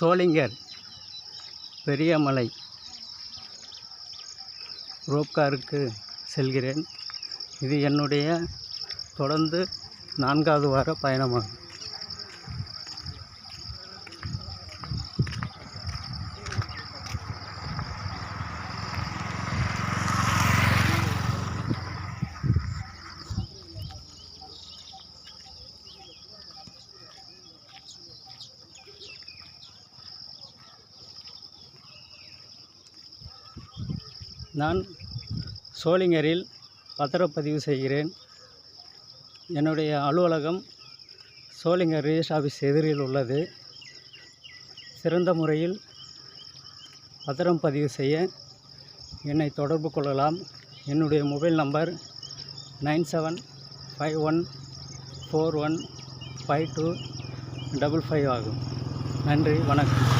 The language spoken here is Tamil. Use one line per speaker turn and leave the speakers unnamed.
சோளிங்கர் பெரியமலை ரோப்காருக்கு செல்கிறேன். இது என்னுடைய தொடர்ந்து நான்காவது வார பயணமாகும். நான் சோளிங்கரில் பத்திரப்பதிவு செய்கிறேன். என்னுடைய அலுவலகம் சோளிங்கர் ரிஜிஸ்டர் ஆஃபீஸ் எதிரில் உள்ளது. சிறந்த முறையில் பத்திரம் பதிவு செய்ய என்னை தொடர்பு கொள்ளலாம். என்னுடைய mobile number nine seven five one four one five two double five ஆகும். நன்றி வணக்கம்.